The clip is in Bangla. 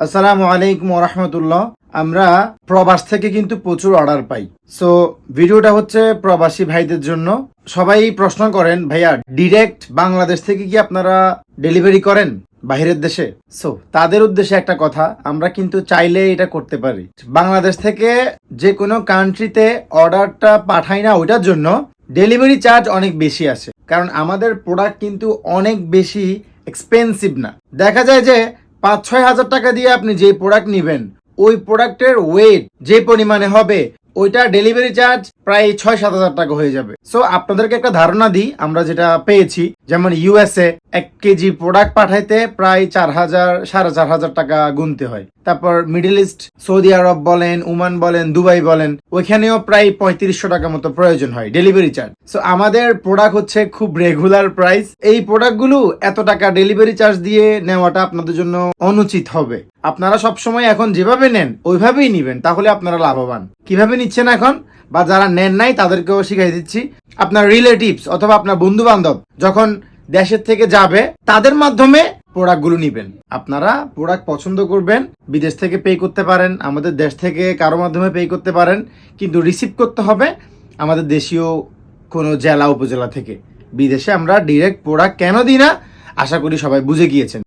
আসসালামু আলাইকুম রহমতুল্লাহ। আমরা প্রবাস থেকে কিন্তু প্রচুর অর্ডার পাই। সো ভিডিওটা হচ্ছে প্রবাসী ভাইদের জন্য। সবাই প্রশ্ন করেন, ভাইয়া ডিরেক্ট বাংলাদেশ থেকে কি আপনারা ডেলিভারি করেন বাইরের দেশে? সো তাদের উদ্দেশ্যে একটা কথা, আমরা কিন্তু চাইলে এটা করতে পারি। বাংলাদেশ থেকে যে কোনো কান্ট্রিতে অর্ডারটা পাঠাই না, ওইটার জন্য ডেলিভারি চার্জ অনেক বেশি আছে। কারণ আমাদের প্রোডাক্ট কিন্তু অনেক বেশি এক্সপেন্সিভ না। দেখা যায় যে পাঁচ, ছয় হাজার টাকা দিয়ে আপনি যে প্রোডাক্ট নেবেন, ওই প্রোডাক্টের ওয়েট যে পরিমাণে হবে, ওইটা ডেলিভারি চার্জ প্রায় ছয় সাত হাজার টাকা হয়ে যাবে। সো আপনাদেরকে একটা ধারণা দিই, আমরা যেটা পেয়েছি, যেমন ইউএসএ এক কেজি প্রোডাক্ট পাঠাইতে প্রায় চার হাজার, সাড়ে চার হাজার টাকা গুনতে হয়। তারপর মিডল ইস্ট সৌদি আরব বলেন ওমান বলেন দুবাই বলেন, ওইখানেও প্রায় পঁয়ত্রিশশো টাকা মতো প্রয়োজন হয় ডেলিভারি চার্জ সো আমাদের প্রোডাক্ট হচ্ছে খুব রেগুলার প্রাইস এই প্রোডাক্টগুলো এত টাকা ডেলিভারি চার্জ দিয়ে নেওয়াটা আপনাদের জন্য অনুচিত হবে। আপনারা সবসময় এখন যেভাবে নেন, ওইভাবেই নিবেন, তাহলে আপনারা লাভবান। কীভাবে নিচ্ছেন এখন? বা যারা নেন নাই, তাদেরকেও শিখাই দিচ্ছি। আপনার রিলেটিভস অথবা আপনার বন্ধু বান্ধব যখন দেশের থেকে যাবে, তাদের মাধ্যমে প্রোডাক্টগুলো নিবেন। আপনারা প্রোডাক্ট পছন্দ করবেন, বিদেশ থেকে পে করতে পারেন, আমাদের দেশ থেকে কারও মাধ্যমে পে করতে পারেন, কিন্তু রিসিভ করতে হবে আমাদের দেশীয় কোনো জেলা, উপজেলা থেকে। বিদেশে আমরা ডিরেক্ট প্রোডাক্ট কেন দিই না? আশা করি সবাই বুঝে গিয়েছেন।